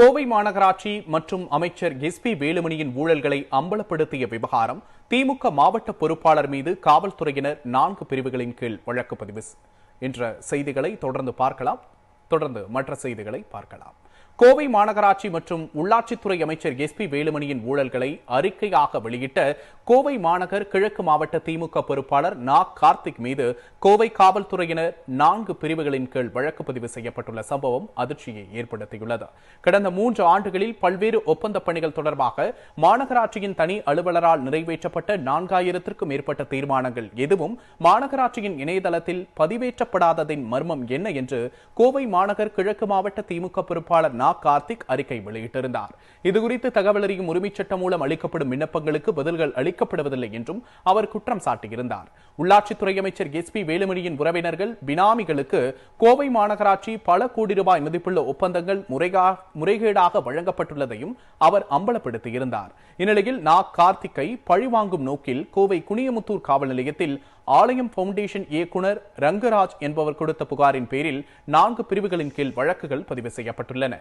கோவை மாநகராட்சி மற்றும் அமைச்சர் எஸ் பி வேலுமணியின் ஊழல்களை அம்பலப்படுத்திய விவகாரம் திமுக மாவட்ட பொறுப்பாளர் மீது காவல்துறையினர் நான்கு பிரிவுகளின் கீழ் வழக்கு பதிவு என்ற செய்திகளை தொடர்ந்து பார்க்கலாம். தொடர்ந்து மற்ற செய்திகளை பார்க்கலாம். கோவை மாநகராட்சி மற்றும் உள்ளாட்சித்துறை அமைச்சர் எஸ் பி வேலுமணியின் ஊழல்களை அறிக்கையாக வெளியிட்ட கோவை மாநகர் கிழக்கு மாவட்ட திமுக பொறுப்பாளர் நா. கார்த்திக் மீது கோவை காவல்துறையினர் நான்கு பிரிவுகளின் கீழ் வழக்கு பதிவு செய்யப்பட்டுள்ள சம்பவம் அதிர்ச்சியை ஏற்படுத்தியுள்ளது. கடந்த மூன்று ஆண்டுகளில் பல்வேறு ஒப்பந்த பணிகள் தொடர்பாக மாநகராட்சியின் தனி அலுவலரால் நிறைவேற்றப்பட்ட நான்காயிரத்திற்கும் மேற்பட்ட தீர்மானங்கள் எதுவும் மாநகராட்சியின் இணையதளத்தில் பதிவேற்றப்படாததின் மர்மம் என்ன என்று கோவை மாநகர் கிழக்கு மாவட்ட திமுக பொறுப்பாளர் நா. கார்த்திக் அறிக்கை வெளியிட்டிருந்தார். இதுகுறித்து தகவல் அறியும் உரிமைச் சட்டம் மூலம் அளிக்கப்படும் விண்ணப்பங்களுக்கு பதில்கள் அளிக்கப்படுவதில்லை என்றும் அவர் குற்றம் சாட்டியிருந்தார். உள்ளாட்சித்துறை அமைச்சர் எஸ் பி வேலுமணியின் உறவினர்கள் பினாமிகளுக்கு கோவை மாநகராட்சி பல கோடி ரூபாய் மதிப்புள்ள ஒப்பந்தங்கள் முறைகேடாக வழங்கப்பட்டுள்ளதையும் அவர் அம்பலப்படுத்தியிருந்தார். இந்நிலையில் நா. கார்த்திக்கை பழிவாங்கும் நோக்கில் கோவை குனியமுத்தூர் காவல் நிலையத்தில் ஆலயம் பவுண்டேஷன் இயக்குனர் ரங்கராஜ் என்பவர் கொடுத்த புகாரின் பேரில் நான்கு பிரிவுகளின் கீழ் வழக்குகள் பதிவு செய்யப்பட்டுள்ளன.